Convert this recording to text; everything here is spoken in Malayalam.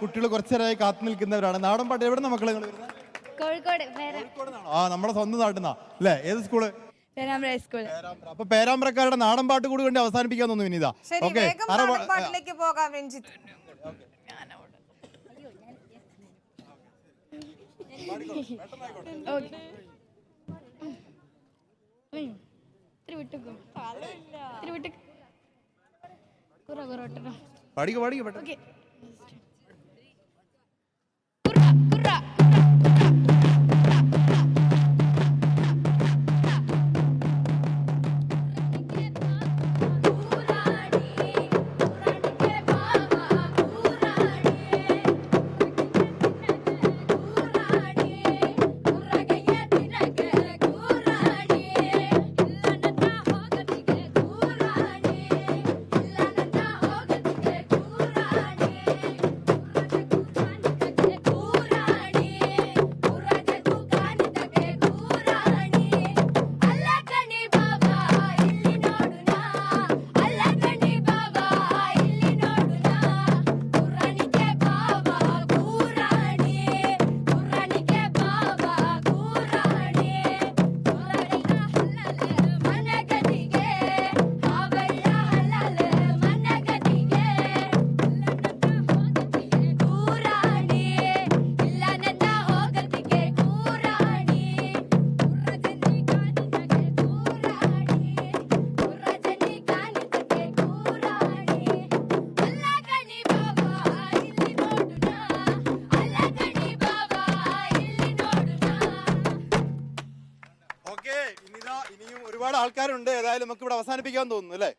കുട്ടികൾ കുറച്ചു നേരമായി കാത്തു നിൽക്കുന്നവരാണ്. നാടൻ പാട്ട് എവിടെ മക്കളെ വരുന്നത് കോഴിക്കോട് പേര കോഴിക്കോടുന്നാണോ? ആ നമ്മുടെ സ്വന്തം നാട്ടിന്നാ അല്ലേ? ഏത് സ്കൂൾ. അപ്പൊ പേരാമ്പ്രക്കാരുടെ നാടൻ പാട്ട് കൂടി കണ്ടി അവസാനിപ്പിക്കാൻ തോന്നുന്നു വിനീത ഓക്കെ. പഠിക്കും പഠിക്കും പാട്ടിലേക്ക് ഒരുപാട് ആൾക്കാരുണ്ട്. ഏതായാലും നമുക്ക് ഇവിടെ അവസാനിപ്പിക്കാൻ തോന്നുന്നു അല്ലേ?